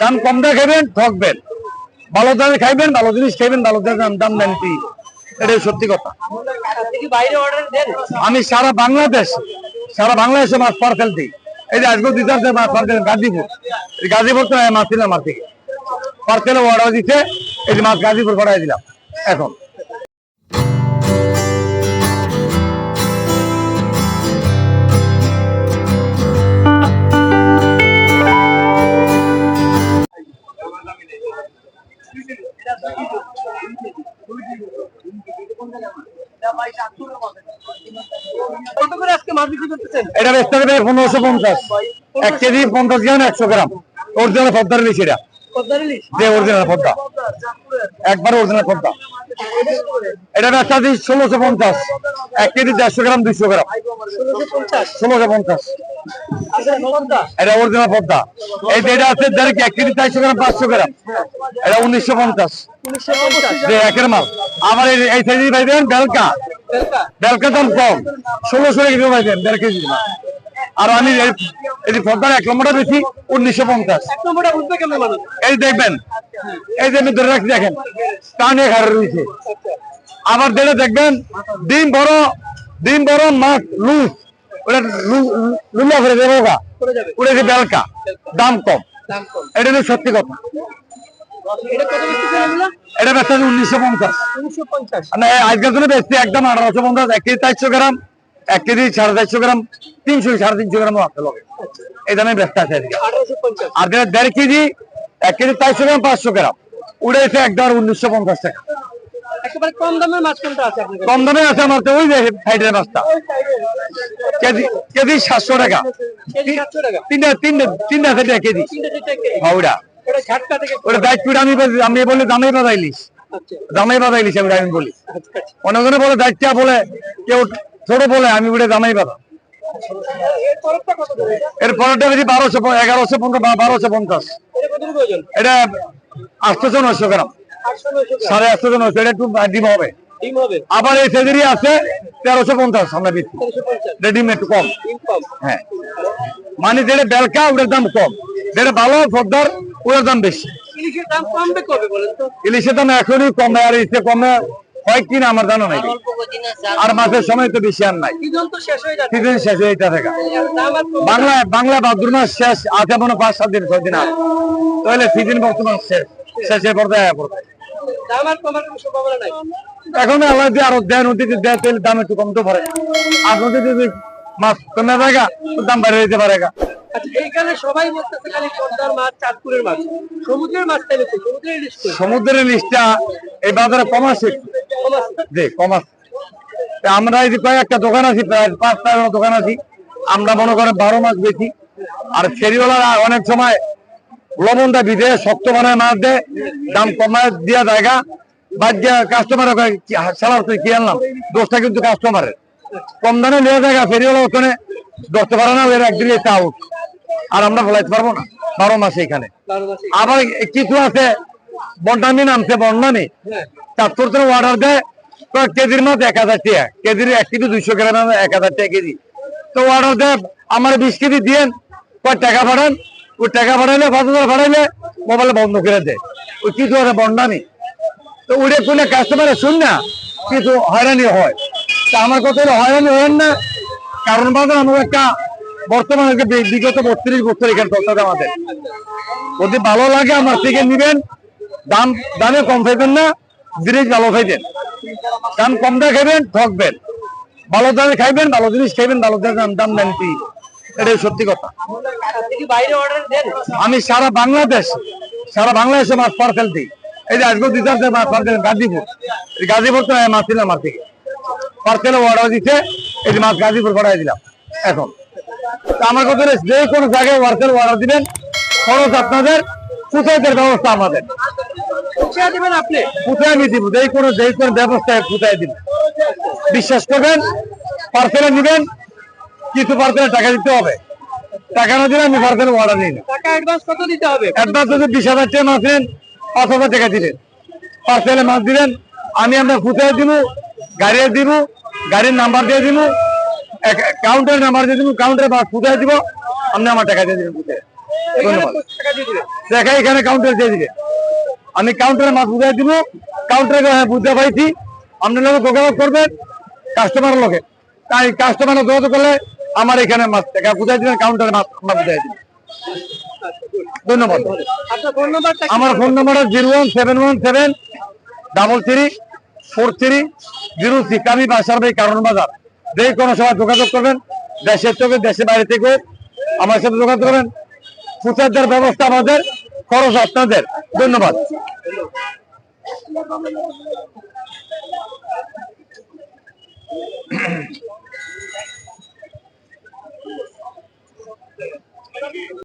দাম কম দিয়ে খাবেন ঠকবেন। ভালো দামে খাইবেন, ভালো জিনিস খাইবেন, ভালো দাম দাম দেন কি? এটাই সত্যি কথা। আমি সারা বাংলাদেশ সারা বাংলাদেশে মাছ পার্সেল দিই। এই যে আজকে দিতে আসছে মাছ পার্সেল গাজীপুর। গাজীপুর তো মাছ ছিল আমার থেকে। পার্সেলে অর্ডার দিচ্ছে এই যে মাছ গাজীপুর পাঠাই দিলাম। এখন। এটা বেচতে হবে পনেরোশো পঞ্চাশ। এক কেজি পঞ্চাশ গ্রাম একশো গ্রাম। অরিজিনাল পদ্মার ইলিশ এটা। যে অরিজিনাল পদ্মা। একবার অরিজিনাল পদ্মা। এটা বেচতে দিই ষোলোশো পঞ্চাশ। এক কেজি দেড়শো গ্রাম দুইশো গ্রাম। ষোলোশো পঞ্চাশ? আচ্ছা এটা অরিজিনাল পদ্মা। এই যে এটা আছে দেড় এক কেজি চারশো গ্রাম পাঁচশো গ্রাম। এটা উনিশশো পঞ্চাশ। যে একের মাল। আবার এই- সাইজে ভাই বেলকা। বেলকা দাম কম ষোলোশো কেজি ভাই দেন দেড় কেজি। আর আমি এই- এই পদ্মার এক নম্বরটা বেশি উনিশশো পঞ্চাশ। এক নম্বরটা বুঝবে কেমন মানুষ এই দেখবেন এই যে আমি ধরে রাখছি দেখেন ঘাড়ে রয়েছে। আবার দেখে দেখবেন ডিম বড় ডিম বড় মাছ লুজ। ওটা লুলা করে দেবো যে বেলকা দাম কম। এটা সত্যি কথা। এটা কত বেশি এগুলো? এটা বেচা উনিশশো পঞ্চাশ। উনিশশো পঞ্চাশ। মানে আজকের জন্য একদম আঠারোশো পঞ্চাশ এক কেজি চারশো গ্রাম এক কেজি সাড়ে চারশো গ্রাম তিনশো সাড়ে তিনশো গ্রাম রাখতে হবে এই দামে ব্যস্ত আছে আজকে আর যেটা দেড় কেজি এক কেজি চারশো গ্রাম পাঁচশো গ্রাম এসে একদম উনিশশো পঞ্চাশ টাকা। কম দামের মাছ কোনটা আছে আপনার কম দামে আছে আমার তো ওই যে সাইডের মাছটা। কেজি কেজি সাতশো টাকা। তিনটা তিনটা তিনটা সেটা কেজি। হাওড়া ওটা ঝাটকা থেকে ওটা আমি আমি বলি দামে বাধা আচ্ছা। দামে বাধা ইলিশ আমি বলি। আচ্ছা আচ্ছা। অনেকজনে বলে দায়িত্ব বলে কেউ ছোট বলে আমি ওটা দামাই বাধা এর তরফটা কত করে? এটা? এর পরেরটা বেশি বারোশো এগারোশো পঞ্চাশ বারোশো পঞ্চাশ। এটা কতটুকু আটশোশো নয়শো গ্রাম। সাড়ে আটশো নয়শো এটা একটু ডিম হবে। আবার এই সেজেরই আছে তেরোশো পঞ্চাশ আমরা বিক্রি একটু কম। হ্যাঁ। মানে যেটা বেলকা ওটার দাম কম। যেটা ভালো ফদ্দার ওটার দাম বেশি। ইলিশের দাম কমবে কবে বলেন তো? ইলিশের দাম এখনই কমে আর ইসে কমে হয় কিনা আমার জানা নাই। আর মাসের সময় তো বেশি আর নাই। সিজন শেষ হয়ে থেকে না। বাংলা বাংলা ভাদ্র মাস শেষ আছে মনে পাঁচ সাত দিন ছয় দিন আছে তাহলে সিজন বর্তমান শেষ। শেষে পর্যায়ে পড়বে। দাম আর কমার কোনো সম্ভাবনা নাই। এখন আল্লাহ দিয়ে আরও দেয় নদীতে দেয় তেল দাম একটু কমতে পারে। আর নদীতে যদি মাছ কমে তো দাম বাইরে যেতে পারে। আচ্ছা এইখানে সবাই বলতেছে খালি পদ্মার মাছ চাঁদপুরের মাছ সমুদ্রের মাছ তাইলে তো সমুদ্রের ইলিশ সমুদ্রের লিস্টটা এই বাজারে কম আছে? জি কম আমরা এই কয়েকটা দোকান আছি প্রায় পাঁচ ছয় দোকান আছি। আমরা মনে করেন বারো মাস বেশি। আর ফেরিওয়ালারা অনেক সময় লবণটা ভিজে শক্ত বানায় মাছ দেয় দাম কমায় দিয়া জায়গা। বাদ দিয়া কাস্টমার সালার তুই কি আনলাম? দোষটা কিন্তু কাস্টমারের কম দামে নেওয়া জায়গা ফেরিওয়ালা ওখানে দশটা পারে না এর একদিন এটা আউট আর আমরা বলাইতে পারব না। বারো মাসে এখানে। আবার কিছু আছে বন্ডামি নামছে বন্ডামি হ্যাঁ। চাঁদপুর থেকে অর্ডার দেয় তো কেজির মাছ? এক হাজার টাকা কেজির এক কেজি দুইশো গ্রাম এক হাজার টাকা কেজি। তো অর্ডার দেয় আমার বিশ কেজি দিয়েন কয় টাকা পাঠান? ওই টাকা পাঠাইলে পাঁচ হাজার পাঠাইলে মোবাইলে বন্ধ করে দেয়। ওই কিছু আছে বন্ডামি তো ওটা কোনো কাস্টমারে শুন না কিছু হয়রানি হয়। তা আমার কথা হলো হয়রানি হয় না। কারণ বাজার আমার একটা বর্তমানে বিগত বত্রিশ বছর এখানে চলতে আমাদের। যদি ভালো লাগে আমার থেকে নিবেন, দাম, দামে কম খাইবেন না, জিনিস ভালো খাইবেন। দাম কম দিয়ে খাইবেন, ঠকবেন। ভালো দামে খাইবেন, ভালো জিনিস খাইবেন, ভালো দাম দেন কি? এটাই সত্যি কথা। আমি সারা বাংলাদেশ, সারা বাংলাদেশে মাছ পার্সেল দিই। এই যে আজকে দিতে আসছে মাছ পার্সেল গাজীপুর। গাজীপুর তো মাছ ছিল আমার থেকে। পার্সেলে অর্ডার দিতে এই যে মাছ গাজীপুর পাঠাই দিলাম। এখন। আমার কথা যে কোনো জায়গায় পার্সেল অর্ডার দিবেন খরচ আপনাদের ফুটাইতের ব্যবস্থা আমাদের। পৌঁছে আপনি? ফুটাই আমি দিব যে কোনো যে কোনো ব্যবস্থায় ফুটাই দিব। বিশ্বাস করবেন পার্সেলে নিবেন কিছু পার্সেলে টাকা দিতে হবে। টাকা না দিলে আমি পার্সেলে অর্ডার নিই না। টাকা অ্যাডভান্স কত দিতে হবে? অ্যাডভান্স যদি বিশ হাজার টাকা মাছ নেন পাঁচ হাজার টাকা দিলেন। পার্সেলে মাছ দিলেন আমি আপনার ফুটাই দিব গাড়ি দিব গাড়ির নাম্বার দিয়ে দিব কাউন্টারের নাম্বার দিয়ে দিব কাউন্টারে মাছ ফুটাই দিব আপনি আমার টাকা দিয়ে দিবেন ফুটে এখানে ধন্যবাদ। টাকা দেখা এখানে কাউন্টার দিয়ে দিবে। আমি কাউন্টারে মাছ বুঝাই দিব কাউন্টারে হ্যাঁ বুঝতে পাইছি। আপনার লোক যোগাযোগ করবেন কাস্টমারের লোকে। তাই কাস্টমার যোগাযোগ করলে আমার এখানে মাছ টাকা বুঝাই দিবেন কাউন্টারে মাছ আমরা বুঝাই দিব। ধন্যবাদ। নাম্বারটা আমার phone number zero one seven one seven double three four three zero six আমি বাসার ভাই কারণ বাজার। যে কোনো সময় যোগাযোগ করবেন, দেশের থেকে দেশের বাইরে থেকে আমার সাথে যোগাযোগ করবেন। ফুচারদের ব্যবস্থা আমাদের, খরচ আপনাদের। ধন্যবাদ।